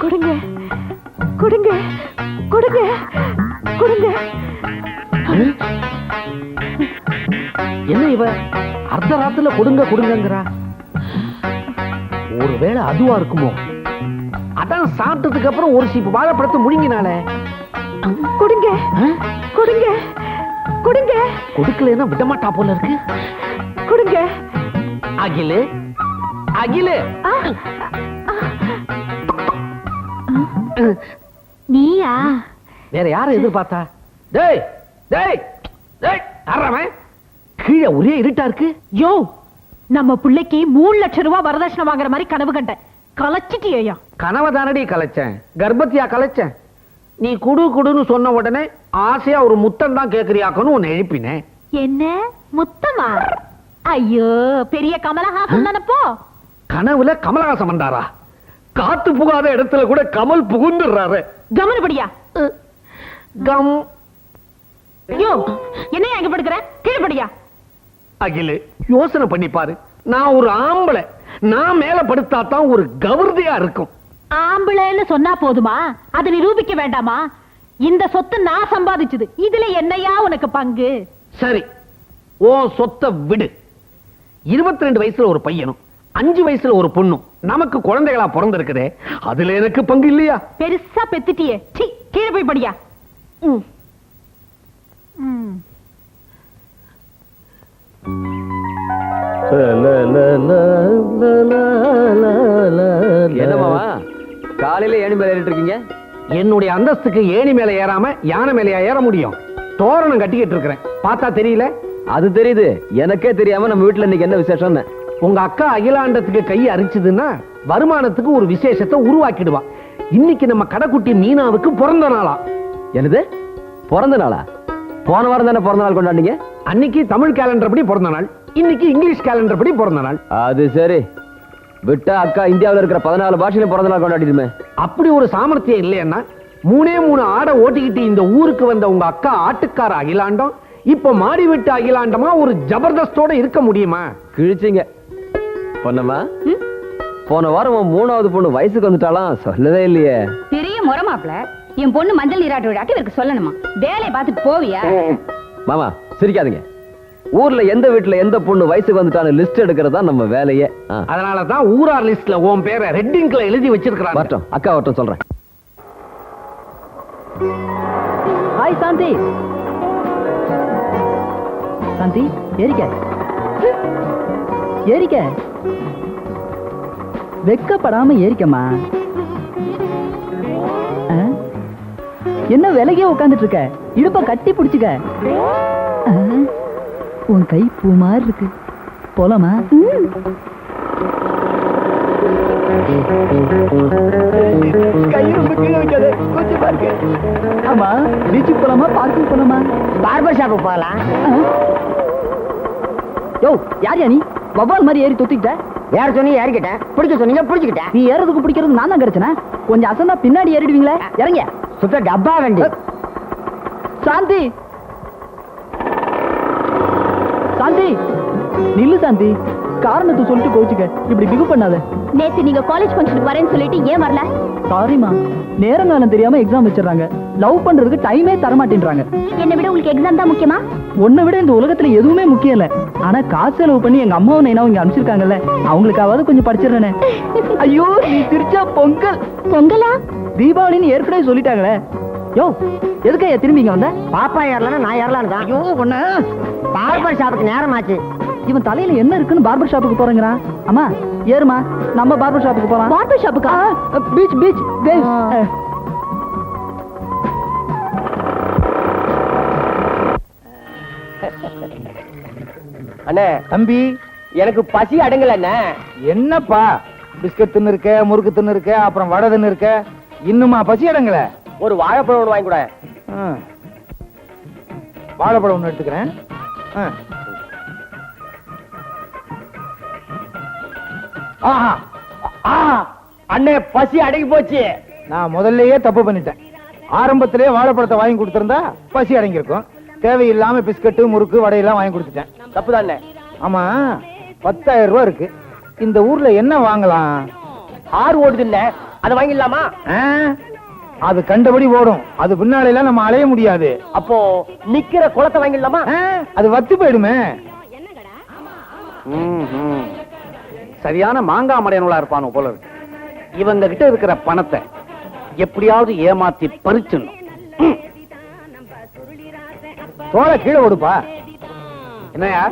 கொடுங்க. கொடுங்க. கொடுங்க. கொடுங்க. என்ன இவ? அர்த்த ராத்துல கொடுங்க கொடுங்கங்கிறா. ஒருவேளை அதுவா இருக்குமோ? அதான் சாப்பிட்டதுக்கு அப்புறம் ஒரு சீப்பு வாழைப்பழத்தை முழுங்கினாலே கொடுங்க. கொடுங்க. கொடுங்க. கொடுக்கலன்னா விடமாட்டா போல இருக்கு. கொடுங்க. அகிலு. அகிலு. நீயா? வேற யாரை எதிர்பார்த்தா? டேய் டேய் டேய் யாரவன் கீழே ஒரே இருட்டா இருக்கு. யோ நம்ம பிள்ளைக்கு மூணு லட்சம் ரூபாய் வரதட்சணை வாங்குற மாதிரி கனவு கண்டேன் கலைச்சிட்டியா கனவை தானடி கலைச்சேன். கர்ப்பத்தியா கலைச்சேன். நீ குடு குடுன்னு சொன்ன உடனே ஆசையா ஒரு முத்தம் தான் கேக்குறியாக்கன்னு உன்னை எழுப்பினேன். என்ன? முத்தமா? ஐயோ பெரிய கமலஹாசன் தானப்போ கனவுல கமலஹாசன் வந்தாரா? காத்து புகாத இடத்துல கூட கமல் புகுந்துடுறாரு. கவனப்படியா கம். யோ என்னையா இங்க படுக்கிற? கீழே படியா அகிலு யோசனை பண்ணி பாரு. நான் ஒரு ஆம்பளை. நான் மேல படுத்தா தான் ஒரு கவர்தியா இருக்கும். ஆம்பளைன்னு சொன்னா போதுமா? அதை நிரூபிக்க வேண்டாமா? இந்த சொத்து நான் சம்பாதிச்சது. இதுல என்னையா உனக்கு பங்கு? சரி ஓ சொத்தை விடு. இருபத்தி ரெண்டு வயசுல ஒரு பையனும் அஞ்சு வயசுல ஒரு பொண்ணும். நமக்கு குழந்தைகளா பிறந்திருக்குதே அதுல எனக்கு பங்கு இல்லையா? பெருசா பெத்துட்டியே. சி கீழே போய் படியா. ம். ம். என்ன மாமா காலையில ஏணி மேல ஏறிட்டு இருக்கீங்க? என்னுடைய அந்தஸ்துக்கு ஏணி மேல ஏறாம யானை மேலயா ஏற முடியும். தோரணம் கட்டிக்கிட்டு இருக்கிறேன். பார்த்தா தெரியல? அது தெரியுது. எனக்கே தெரியாம நம்ம வீட்டுல இன்னைக்கு என்ன விசேஷம்னு. உங்க அக்கா அகிலாண்டத்துக்கு கை அரிச்சதுன்னா வருமானத்துக்கு ஒரு விசேஷத்தை உருவாக்கிடுவா. இன்னைக்கு நம்ம கடைக்குட்டி மீனாவுக்கு பிறந்த நாளா? என்னது? பிறந்த நாளா? போன வாரம் தானே பிறந்த நாள் கொண்டாடிங்க அன்னைக்கு தமிழ் கேலண்டர் படி பிறந்த நாள். இன்னைக்கு இங்கிலீஷ் கேலண்டர் படி பிறந்த நாள். அது சரி. விட்டா அக்கா இந்தியாவுல இருக்கிற பதினாலு பாஷையில பிறந்த நாள் கொண்டாடிடுமே. அப்படி ஒரு சாமர்த்தியம் இல்லைன்னா மூணே மூணு ஆடை ஓட்டிக்கிட்டு இந்த ஊருக்கு வந்த உங்க அக்கா ஆட்டுக்கார அகிலாண்டம் இப்ப மாடி விட்டு அகிலாண்டமா ஒரு ஜபர்தஸ்தோட இருக்க முடியுமா? கிழிச்சிங்க. பொண்ணம்மா போன வாரம் உன் மூணாவது பொண்ணு வயசுக்கு வந்துட்டாலாம் சொல்லவே இல்லையே. பெரிய முறமாப்ல என் பொண்ணு மஞ்சள் நீராட்டு விழாக்கு இவருக்கு சொல்லணுமா? வேலையை பார்த்துட்டு போவியா? மாமா சிரிக்காதீங்க. ஊர்ல எந்த வீட்டுல எந்த பொண்ணு வயசுக்கு வந்துட்டான்னு லிஸ்ட் எடுக்கிறது தான் நம்ம வேலையே. அதனால தான் ஊரார் லிஸ்ட்ல உன் பேரை ரெட்டிங்க்ல எழுதி வச்சிருக்கிறாங்க. வரட்டும் அக்கா வரட்டும் சொல்றேன். ஹாய் சாந்தி சாந்தி ஏறிக்க. ஏறிக்க. வெக்கப்படாம ஏறிக்கம்மா? என்ன விலகியே உட்காந்துட்டு இருக்க இடுப்ப கட்டி பிடிச்சுக்க? உன் கை பூ மாதிரி இருக்கு. போலாமா? ஆமா பீச்சுக்கு போலாமா? பார்க்குக்கு போலாமா? பார்பர் ஷாப்பு போகலாம் யோ யார் நீ? வவ்வால் மாதிரி ஏறி தொத்திக்கிட்ட யார் சொன்னீங்க யாருக்கிட்டேன் பிடிக்க சொன்னீங்க பிடிச்சிக்கிட்டேன். நீ ஏறதுக்கு பிடிக்கிறது நான் தான் கிடைச்சனா? கொஞ்சம் அசந்தா பின்னாடி ஏறிடுவீங்களே. இறங்க. சுத்த டப்பா வண்டி. சாந்தி. சாந்தி. நில்லு சாந்தி. காரணத்தை சொல்லிட்டு கோச்சுக்க இப்படி பிகு பண்ணாத. நேத்து நீங்க காலேஜ் ஃபங்க்ஷனுக்கு வரேன்னு சொல்லிட்டு ஏன் வரல? சாரிமா நேரங்காலம் தெரியாம எக்ஸாம் வச்சிடறாங்க. லவ் பண்றதுக்கு டைமே தர மாட்டேன்றாங்க என்னை விட உங்களுக்கு எக்ஸாம் தான் முக்கியமா? உன்னை விட இந்த உலகத்துல எதுவுமே முக்கியம் இல்ல. ஆனா காசு செலவு பண்ணி எங்க அம்மாவும் நைனாவும் இங்க அனுப்பிச்சிருக்காங்கல்ல அவங்களுக்காவது கொஞ்சம் படிச்சிடுறேனே ஐயோ நீ சிரிச்சா பொங்கல். பொங்கலா? தீபாவளின்னு ஏற்கனவே சொல்லிட்டாங்களே. யோ எதுக்கா திரும்பி இங்க வந்த? பாப்பா ஏறலாம் நான் ஏறலாம் தான். ஐயோ ஒண்ணு பார்பர் ஷாப்புக்கு நேரமாச்சு. இவன் தலையில என்ன இருக்குன்னு பார்பர் ஷாப்புக்கு போறேங்கிறான். அம்மா ஏறுமா நம்ம பார்பர் ஷாப்புக்கு போலாம். பார்பர் ஷாப்புக்கா பீச் பீச் அண்ணே தம்பி. எனக்கு பசி அடங்கல அண்ணே. என்னப்பா? பிஸ்கட் தின்னு இருக்க முறுக்கு தின்னு இருக்க அப்புறம் வடை தின்னு இருக்க இன்னுமா பசி அடங்கல? ஒரு வாழைப்பழம் ஒன்று வாங்கி கூட. வாழைப்பழம் ஒன்று எடுத்துக்கிறேன். ஆ. அண்ணே பசி அடங்கி போச்சு. நான் முதல்லயே தப்பு பண்ணிட்டேன். ஆரம்பத்திலே வாழைப்பழத்தை வாங்கி கொடுத்திருந்தா பசி அடங்கியிருக்கும். தேவையில்லாம பிஸ்கட்டு முறுக்கு வடையெல்லாம் வாங்கி கொடுத்துட்டேன். தப்பு தானே ஆமா பத்தாயிரம் ரூபாய் இருக்கு. இந்த ஊர்ல என்ன வாங்கலாம்? ஆறு ஓடுது இல்ல அதை வாங்கிடலாமா? அது கண்டபடி ஓடும். அது பின்னால நம்ம அலைய முடியாது. அப்போ நிக்கிற குளத்தை வாங்கிடலாமா? அது வத்து போயிடுமே. சரியான மாங்காய் மடையனுளா இருப்பானு போல இருக்கு. இவங்க கிட்ட இருக்கிற பணத்தை எப்படியாவது ஏமாத்தி பறிச்சிடணும். தோலை கீழே ஓடுப்பா என்னையா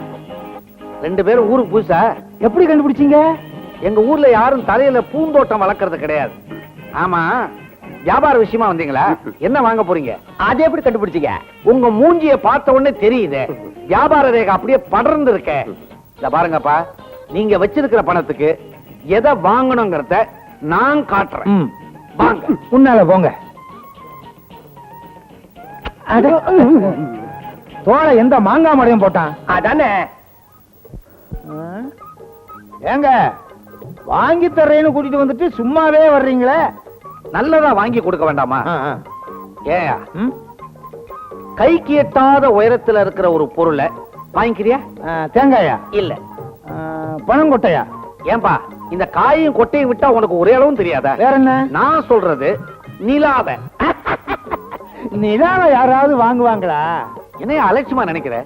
ரெண்டு பேரும் ஊருக்கு புதுசா? எப்படி கண்டுபிடிச்சீங்க? எங்க ஊர்ல யாரும் தலையில பூந்தோட்டம் வளர்க்கறது கிடையாது. ஆமா வியாபார விஷயமா வந்தீங்களா? என்ன வாங்க போறீங்க? அதை எப்படி கண்டுபிடிச்சீங்க? உங்க மூஞ்சிய பார்த்த உடனே தெரியுது. வியாபார ரேகை அப்படியே படர்ந்து இருக்க. பாருங்கப்பா. நீங்க வச்சிருக்கிற பணத்துக்கு எதை வாங்கணுங்கிறத நான் காட்டுறேன். வாங்க. முன்னால போங்க. தோலை எந்த மாங்காய் மடையும் போட்டான்? அதானே. ஏங்க வாங்கி தர்றேன்னு கூட்டிட்டு வந்துட்டு சும்மாவே வர்றீங்களே? நல்லதா வாங்கி கொடுக்க வேண்டாமா. ஏயா? கைக்கு எட்டாத உயரத்துல இருக்கிற ஒரு பொருளை வாங்கிக்கிறியா? தேங்காயா? இல்ல. ஆ, பனங்கொட்டையா ஏன்பா இந்த காயும் கொட்டையும் விட்டா உனக்கு ஒரே அளவும் தெரியாதா? வேற என்ன? நான் சொல்றது நிலாவ. நிலாவை யாராவது வாங்குவாங்களா? என்னைய அலட்சியமா நினைக்கிற?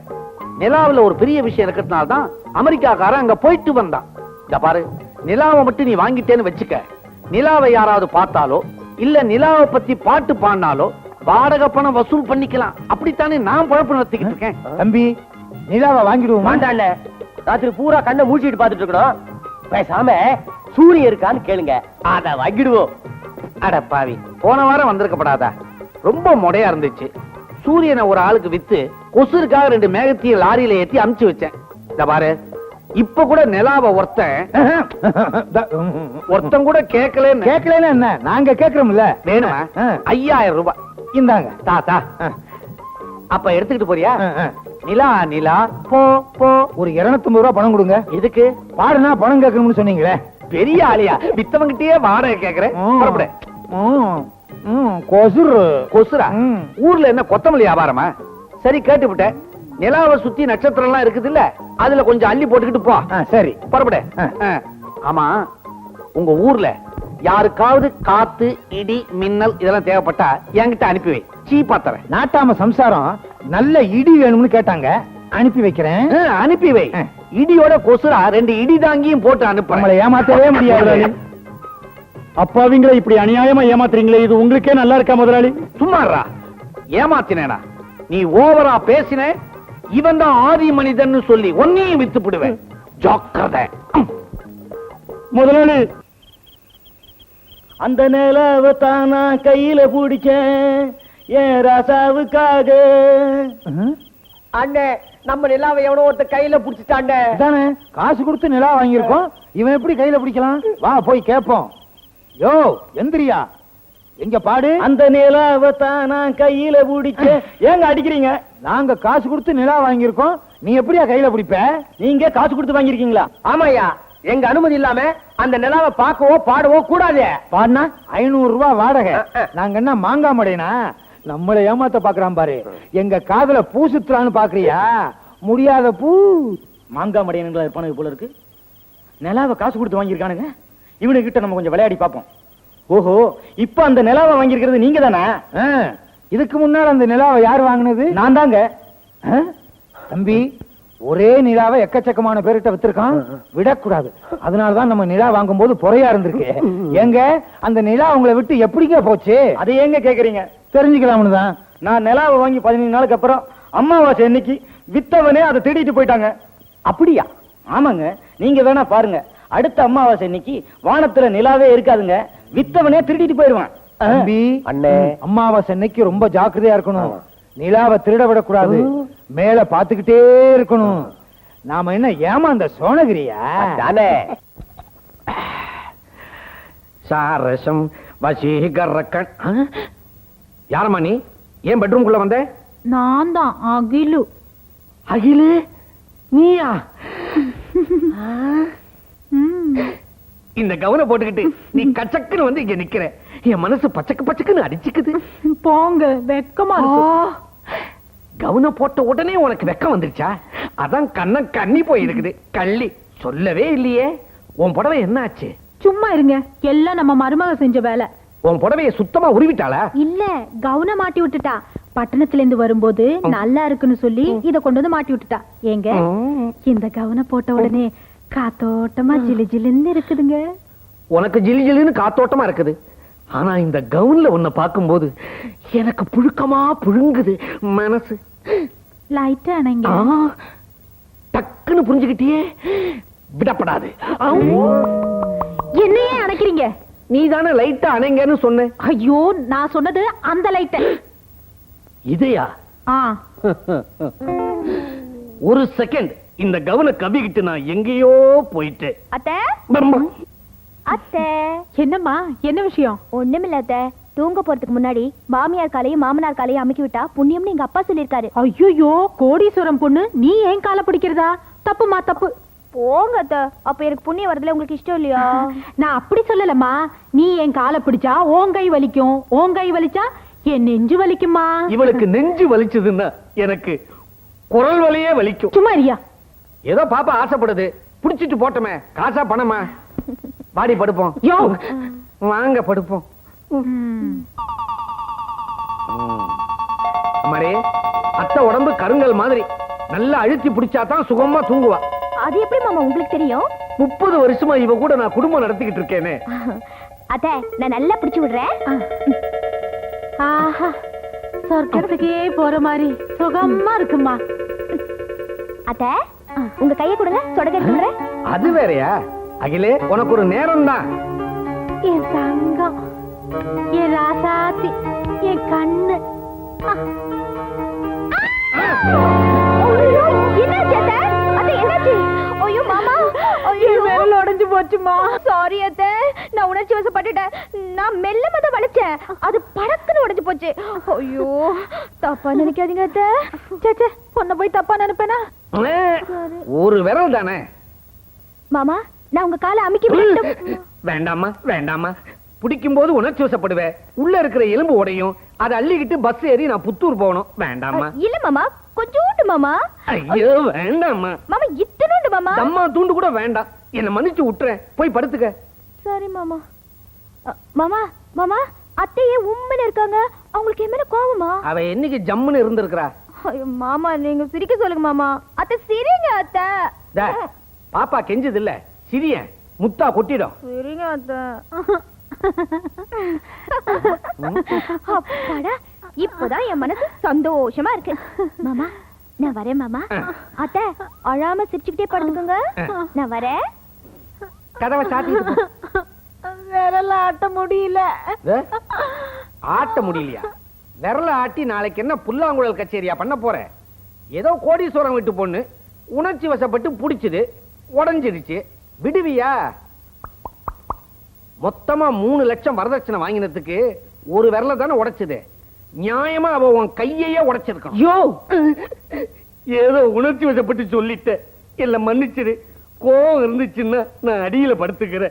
நிலாவுல ஒரு பெரிய விஷயம் இருக்கிறதுனால தான் அமெரிக்காக்காரன் அங்க போயிட்டு வந்தான். இந்த பாரு நிலாவை மட்டும் நீ வாங்கிட்டேன்னு வச்சுக்க. நிலாவை யாராவது பார்த்தாலோ இல்ல நிலாவை பத்தி பாட்டு பாடினாலோ வாடகை பணம் வசூல் பண்ணிக்கலாம். அப்படித்தானே நான் பழப்பு நடத்திக்கிட்டு இருக்கேன். தம்பி நிலாவை வாங்கிடுவோமா? வேண்டாண்ணே ராத்திரி பூரா கண்ணை மூழ்கிட்டு பார்த்துட்டு இருக்கணும். பேசாம சூரியன் இருக்கான்னு கேளுங்க. அத வாங்கிடுவோம். அட பாவி போன வாரம் வந்திருக்கப்படாதா? ரொம்ப மொடையா இருந்துச்சு. சூரியனை ஒரு ஆளுக்கு வித்து கொசுருக்காக ரெண்டு மேகத்தையும் லாரியில ஏத்தி அமுச்சு வச்சேன். இந்த பாரு இப்ப கூட நிலாவை ஒருத்தன் ஒருத்தன் கூட கேட்கலன்னு கேட்கலன்னா என்ன? நாங்க கேக்குறோம்ல வேணுமா. ஐயாயிரம் ரூபாய். இந்தாங்க. தாத்தா. அப்ப எடுத்துக்கிட்டு போறியா. நிலா நிலா போ போ. ஒரு 250 ரூபாய் பணம் கொடுங்க. எதுக்கு? பாடுனா பணம் கேட்கணும்னு சொன்னீங்களே. பெரிய ஆளியா? வித்தவங்கிட்டயே வாடகை கேக்குறேன் கொசுரு கொசுரா. ஊர்ல என்ன கொத்தமல்லி வியாபாரமா? சரி கேட்டுவிட்டேன். நிலாவை சுத்தி நட்சத்திரம் எல்லாம் இருக்குது இல்ல அதுல கொஞ்சம் அள்ளி போட்டுக்கிட்டு போ. சரி. புறப்படு. ஆமா உங்க ஊர்ல யாருக்காவது காத்து இடி மின்னல் இதெல்லாம் தேவைப்பட்டா என்கிட்ட அனுப்பி வை. சீப்பா தரேன் நாட்டாம சம்சாரம் நல்ல இடி வேணும்னு கேட்டாங்க. அனுப்பி வைக்கிறேன். அனுப்பி வை. இடியோட கொசுரா ரெண்டு இடி தாங்கியும் போட்டு அனுப்புறேன். நம்மளை ஏமாத்தவே முடியாது. அப்பாவிங்களை இப்படி அநியாயமா ஏமாத்துறீங்களே இது உங்களுக்கே நல்லா இருக்கா முதலாளி? சும்மாறா ஏமாத்தினேனா? நீ ஓவரா பேசின இவன் தான் ஆதி மனிதன் சொல்லி ஒன்னையும் வித்து விடுவேன் ஜாக்கிரதை முதலாளி. அந்த நிலவை தான் நான் கையில பிடிச்சேன். என் ராசாவுக்காக? அண்ணே நம்ம நிலாவை எவனோ ஒருத்த கையில புடிச்சிட்டாண்ட அதானே காசு கொடுத்து நிலா வாங்கியிருக்கோம். இவன் எப்படி கையில பிடிக்கலாம்? வா போய் கேட்போம் யோ எந்திரியா. எங்க பாடு? அந்த நிலவை தான் நான் கையில பிடிச்சேன். ஏங்க அடிக்கிறீங்க? நாங்க காசு கொடுத்து நிலா வாங்கியிருக்கோம். நீ எப்படியா கையில பிடிப்ப? நீங்க காசு கொடுத்து வாங்கிருக்கீங்களா ஆமாய்யா எங்க அனுமதி இல்லாம அந்த நிலாவை பார்க்கவோ பாடவோ கூடாது. பாடினா ஐநூறு ரூபாய் வாடகை. நாங்க என்ன மாங்காய் மடைனா நம்மளை ஏமாத்த பாக்குறான் பாரு. எங்க காதுல பூ சுத்துறான்னு பாக்குறியா? முடியாத பூ. மாங்காய் மடையனுங்களா இருப்பானுங்க போல இருக்கு. நிலாவை காசு கொடுத்து வாங்கியிருக்கானுங்க. இவனு கிட்ட நம்ம கொஞ்சம் விளையாடி பார்ப்போம். ஓஹோ இப்ப அந்த நிலாவை வாங்கியிருக்கிறது நீங்க தானே இதுக்கு முன்னால் அந்த நிலாவை யார் வாங்கினது? நான் தாங்க தம்பி ஒரே நிலாவை எக்கச்சக்கமான பேர்கிட்ட வித்திருக்கான். விடக்கூடாது. அதனாலதான் நம்ம நிலா வாங்கும் போது பொறையா இருந்திருக்கு. எங்க அந்த நிலா உங்களை விட்டு எப்படிங்க போச்சு? அதை ஏங்க கேக்குறீங்க? தெரிஞ்சுக்கலாம்னு தான். நான் நிலாவை வாங்கி பதினஞ்சு நாளுக்கு அப்புறம் அம்மாவாசை இன்னைக்கு வித்தவனே அதை திருடிட்டு போயிட்டாங்க. அப்படியா? ஆமாங்க. நீங்க வேணா பாருங்க. அடுத்த அம்மாவாசை இன்னைக்கு வானத்துல நிலாவே இருக்காதுங்க. வித்தவனே திருடிட்டு போயிருவான். அம்மாவாசை அன்னைக்கு ரொம்ப ஜாக்கிரதையா இருக்கணும். நிலாவை திருட விடக்கூடாது. மேல பாத்துக்கிட்டே இருக்கணும். நாம என்ன ஏமாந்த சோனகிரியா? தானே சாரசம் வசீகர யாரம்மா நீ? ஏன் பெட்ரூம்குள்ள வந்த? நான் தான் அகிலு. அகிலு? நீயா. இந்த கவனம் போட்டுக்கிட்டு நீ கச்சக்குன்னு வந்து இங்க நிக்கிற. என் மனசு பச்சக்கு பச்சக்குன்னு அடிச்சுக்குது. போங்க வெக்கமா இருக்கு. கவுன போட்ட உடனே உனக்கு வெக்கம் வந்துருச்சா? அதான் கண்ண கண்ணி போயிருக்குது. கள்ளி. சொல்லவே இல்லையே. உன் புடவை என்ன ஆச்சு சும்மா இருங்க. எல்லாம் நம்ம மருமக செஞ்ச வேலை. உன் புடவைய சுத்தமா உருவிட்டாளா? இல்ல கவுன மாட்டி விட்டுட்டா. பட்டணத்துல இருந்து வரும்போது நல்லா இருக்குன்னு சொல்லி இத கொண்டு வந்து மாட்டி விட்டுட்டா. ஏங்க இந்த கவுன போட்ட உடனே காத்தோட்டமா ஜிலு ஜிலுன்னு இருக்குதுங்க. உனக்கு ஜிலி ஜிலின்னு காத்தோட்டமா இருக்குது. ஆனா இந்த கவுன்ல உன்னை பார்க்கும்போது எனக்கு புழுக்கமா புழுங்குது மனசு. லைட்டா அணைங்க. ஆ, டக்குன்னு புரிஞ்சுக்கிட்டியே? விடப்படாது. என்னையே அணைக்கிறீங்க? நீ தானே லைட்டா அணைங்கன்னு சொன்ன. ஐயோ நான் சொன்னது அந்த லைட்ட இதையா? ஆ. ஒரு செகண்ட் இந்த கவன கவிக்கிட்டு நான் எங்கேயோ போயிட்டேன். அத்தை. அத்தை. என்னம்மா? என்ன விஷயம்? ஒண்ணுமில்ல அத்தை. தூங்க போறதுக்கு முன்னாடி மாமியார் காலையும் மாமனார் காலையும் அமுக்கி விட்டா புண்ணியம்னு எங்க அப்பா சொல்லிருக்காரு ஐயோ கோடீஸ்வரம் பொண்ணு நீ ஏன் காலை பிடிக்கிறதா? தப்புமா தப்பு. போங்க அப்ப எனக்கு புண்ணியம் வரதுல உங்களுக்கு இஷ்டம் இல்லையா? நான் அப்படி சொல்லலம்மா. நீ என் காலை பிடிச்சா ஓன் கை வலிக்கும். ஓன் கை வலிச்சா என் நெஞ்சு வலிக்குமா இவளுக்கு நெஞ்சு வலிச்சதுன்னா எனக்கு குரல் வலியே வலிக்கும். சும்மா இருயா ஏதோ பாப்பா ஆசைப்படுது. புடிச்சிட்டு போட்டோமே. காசா பணமா? வாடி படுப்போம். யோ. வாங்க படுப்போம். அம்மாடே அத்தை உடம்பு கருங்கல் மாதிரி. நல்லா அழுத்தி பிடிச்சா தான் சுகமா தூங்குவா. அது எப்படி மாமா உங்களுக்கு தெரியும்? முப்பது வருஷமா இவ கூட நான் குடும்பம் நடத்திக்கிட்டு இருக்கேனே. அத்தை நான் நல்லா பிடிச்சு விடுறேன். ஆஹா சொர்க்கத்துக்கே போற மாதிரி சுகமா இருக்குமா? அத்தை உங்க கையை கொடுங்க சொடக்க அது வேறயா? அகிலே உனக்கு ஒரு நேரம் தான் என் என் ராசாத்தி என் கண்ணு. உடைஞ்சு போச்சுமா. சாரி அத்தை. நான் உணர்ச்சி வசப்பட்டுட்டேன். நான் மெல்லமா தான் வளைச்சேன் அது படக்குன்னு உடைஞ்சு போச்சு. ஐயோ தப்பா நினைக்காதீங்க அத்தை. சேச்சே உன்னை போய் தப்பா நினைப்பேனா? ஒரு விரல் தானே? மாமா நான் உங்க காலை அமுக்கி வேண்டாமா வேண்டாமா பிடிக்கும் போது உணர்ச்சி வசப்படுவேன் உள்ள இருக்கிற எலும்பு உடையும். அதை அள்ளிக்கிட்டு பஸ் ஏறி நான் புத்தூர் போகணும். வேண்டாமா இல்ல மாமா. கொஞ்சோண்டு மாமா. ஐயோ வேண்டாமா மாமா இத்தனோண்டு மாமா. தம்மா தூண்டு கூட வேண்டாம். என்ன மன்னிச்சு விட்டுறேன். போய் படுத்துக்க. சரி மாமா. மாமா மாமா அத்தையே உண்மையில இருக்காங்க. அவங்களுக்கு என் மேல கோவமா? அவ என்னைக்கு ஜம்முன்னு இருந்திருக்கிறா? மாமா நீங்க சிரிக்க சொல்லுங்க மாமா. அத்தை சிரிங்க அத்தை. பாப்பா கெஞ்சது இல்ல. சிரியன் முத்தா கொட்டிடும். சிரிங்க அத்தை. அப்பாடா இப்பதான் என் மனசு சந்தோஷமா இருக்கு. மாமா நான் வரேன் மாமா. அத்தை அழாம சிரிச்சுக்கிட்டே படுத்துக்கோங்க. நான் வரேன். கதவை சாத்திட்டு போ. விரல ஆட்ட முடியல. ஆட்ட முடியலையா? விரல ஆட்டி நாளைக்கு என்ன புல்லாங்குழல் கச்சேரியா பண்ண போற? ஏதோ கோடீஸ்வரம் விட்டு பொண்ணு உணர்ச்சி வசப்பட்டு புடிச்சுது உடைஞ்சிருச்சு. விடுவியா? மொத்தமா மூணு லட்சம் வரதட்சணை வாங்கினதுக்கு ஒரு விரல தானே உடைச்சது. நியாயமா அவ உன் கையையே உடைச்சிருக்கணும் யோ! ஏதோ உணர்ச்சி வசப்பட்டு சொல்லிட்டேன். இல்ல மன்னிச்சிரு. கோவம் இருந்துச்சுன்னா நான் அடியில படுத்துக்கிறேன்.